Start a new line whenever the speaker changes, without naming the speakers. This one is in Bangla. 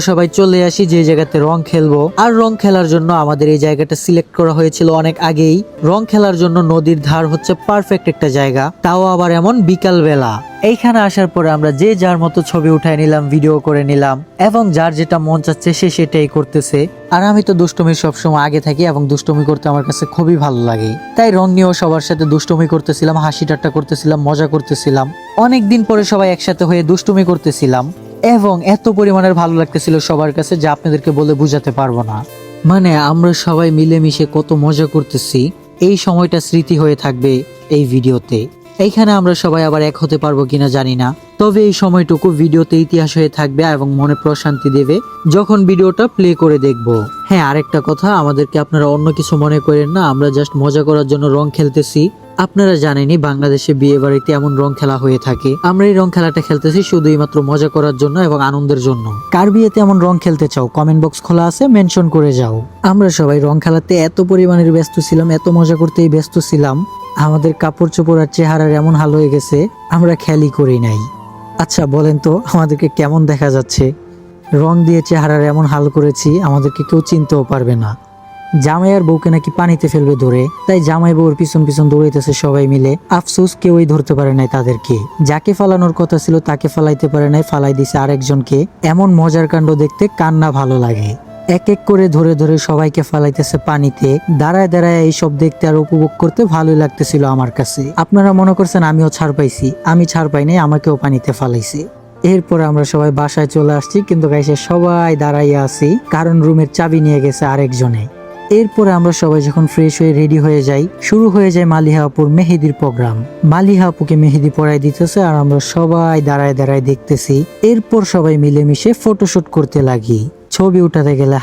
সবাই চলে আসি যে জায়গাতে রং খেলব। আর রং খেলার জন্য আমাদের এই জায়গাটা সিলেক্ট করা হয়েছিল অনেক আগেই। রং খেলার জন্য নদীর ধার হচ্ছে পারফেক্ট একটা জায়গা। তাও আবার এমন বিকাল বেলা এইখানে আসার পরে আমরা যে যার মতো ছবি উঠায় নিলাম ভিডিও করে নিলাম। এবং যার যেটা মন চাচ্ছে সে সেটাই করতেছে। আর আমি তো দুষ্টমির সবসময় আগে থাকি এবং দুষ্টমি করতে আমার কাছে খুবই ভালো লাগে। তাই রং নিয়েও সবার সাথে দুষ্টমি করতেছিলাম, হাসি ঠাট্টা করতেছিলাম, মজা করতেছিলাম। অনেক দিন পরে সবাই একসাথে হয়ে দুষ্টুমি করতেছিলাম। এবং এত পরিমাণের ভালো লাগতেছিল সবার কাছে যা আপনাদেরকে বলে বুঝাতে পারব না। মানে আমরা সবাই মিলেমিশে কত মজা করতেছি, এই সময়টা স্মৃতি হয়ে থাকবে এই ভিডিওতে। এইখানে আমরা সবাই আবার এক হতে পারব কিনা জানি না। তবে এই সময়টুকু ভিডিওতে ইতিহাস হয়ে থাকবে এবং মনে প্রশান্তি দেবে যখন ভিডিওটা প্লে করে দেখব। হ্যাঁ আরেকটা কথা, আমাদেরকে আপনারা অন্য কিছু মনে করেন না, আমরা জাস্ট মজা করার জন্য রং খেলতেছি। আপনারা জানেনই বাংলাদেশে বিয়ে বাড়িতে এমন রং খেলা হয়ে থাকে। আমরা এই রং খেলাটা খেলতেছি শুধুই মাত্র মজা করার জন্য এবং আনন্দের জন্য। কার বিয়েতে এমন রং খেলতে চাও? কমেন্ট বক্স খোলা আছে মেনশন করে যাও। আমরা সবাই রং খেলাতে এত পরিমাণের ব্যস্ত ছিলাম, এত মজা করতেই ব্যস্ত ছিলাম। আমাদের কাপড় চোপড় আর চেহারার এমন হাল হয়ে গেছে, আমরা খেয়ালই করি নাই। আচ্ছা বলেন তো, আমাদেরকে কেমন দেখা যাচ্ছে? রং দিয়ে চেহারার এমন হাল করেছি, আমাদেরকে কেউ চিনতেও পারবে না। জামাই আর বউকে নাকি পানিতে ফেলবে ধরে, তাই জামাই বউর পিছন পিছন দৌড়াইতেছে সবাই মিলে। আফসোস, কেউই ধরতে পারে নাই তাদেরকে। যাকে ফালানোর কথা ছিল তাকে ফালাইতে পারে নাই, ফালাই দিছে আরেকজনকে। এমন মজার কাণ্ড দেখতে কান্না ভালো লাগে। এক এক করে ধরে ধরে সবাইকে ফালাইতেছে পানিতে। দাঁড়ায় দাঁড়ায় এইসব দেখতে আর উপভোগ করতে ভালোই লাগতেছিল আমার কাছে। আপনারা মনে করছেন আমিও ছাড় পাইছি। আমি ছাড় পাই নাই, আমাকেও পানিতে ফালাইছে। এরপর আমরা সবাই বাসায় চলে আসছি, কিন্তু গাইসে সবাই দাঁড়াইয়া আছি, কারণ রুমের চাবি নিয়ে গেছে আরেকজনে। এরপরে আমরা সবাই যখন ফ্রেশ হয়ে রেডি হয়ে যাই, শুরু হয়ে যায় মালিহা আপুর মেহেদির প্রোগ্রাম মালিহা আপুকে মেহেদি পড়াই দিতেছে আর আমরা সবাই দাঁড়ায় দাঁড়ায় দেখতেছি। এরপর সবাই মিলেমিশে ফটোশুট করতে লাগি। ছবি উঠাতে গেলে